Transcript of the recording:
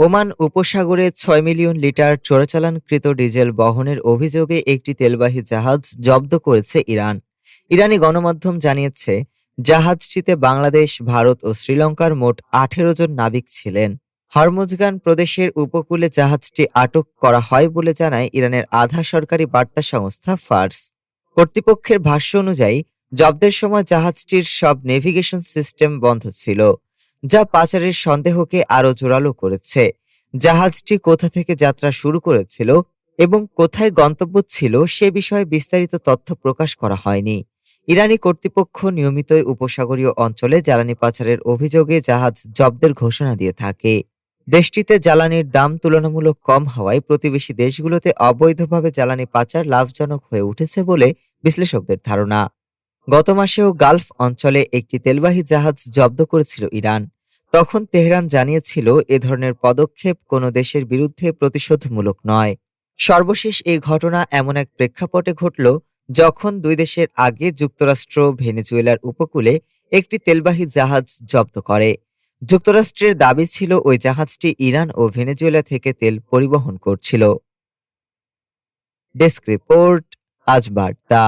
Oman উপসাগরে ছয় million litre চোরাচালানকৃত diesel বহনের অভিযোগে একটি তেলবাহী জাহাজ জব্দ করেছে ইরান। ইরানি গণমাধ্যম জানিয়েছে, জাহাজটিতে বাংলাদেশ, ভারত ও শ্রীলঙ্কার মোট আঠেরো জন নাবিক ছিলেন। হরমুজগান প্রদেশের উপকূলে জাহাজটি আটক করা হয় বলে জানায় ইরানের আধা সরকারি বার্তা সংস্থা ফার্স। কর্তৃপক্ষের ভাষ্য অনুযায়ী, জব্দের সময় জাহাজটির সব নেভিগেশন সিস্টেম বন্ধ ছিল। যা পাচারের সন্দেহকে আরও জোরালো করেছে। জাহাজটি কোথা থেকে যাত্রা শুরু করেছিল এবং কোথায় গন্তব্য ছিল সে বিষয়ে বিস্তারিত তথ্য প্রকাশ করা হয়নি। ইরানি কর্তৃপক্ষ নিয়মিতই উপসাগরীয় অঞ্চলে জ্বালানি পাচারের অভিযোগে জাহাজ জব্দের ঘোষণা দিয়ে থাকে। দেশটিতে জ্বালানির দাম তুলনামূলক কম হওয়ায় প্রতিবেশী দেশগুলোতে অবৈধভাবে জ্বালানি পাচার লাভজনক হয়ে উঠেছে বলে বিশ্লেষকদের ধারণা। গত মাসেও গালফ অঞ্চলে একটি তেলবাহী জাহাজ জব্দ করেছিল ইরান। তখন তেহরান জানিয়েছিল, এ ধরনের পদক্ষেপ কোনো দেশের বিরুদ্ধে প্রতিশোধমূলক নয়। সর্বশেষ এই ঘটনা এমন এক প্রেক্ষাপটে ঘটল, যখন দুই দেশের আগে যুক্তরাষ্ট্র ভেনেজুয়েলার উপকূলে একটি তেলবাহী জাহাজ জব্দ করে। যুক্তরাষ্ট্রের দাবি ছিল, ওই জাহাজটি ইরান ও ভেনেজুয়েলা থেকে তেল পরিবহন করছিল। ডেস্ক রিপোর্ট, আজ বার্তা।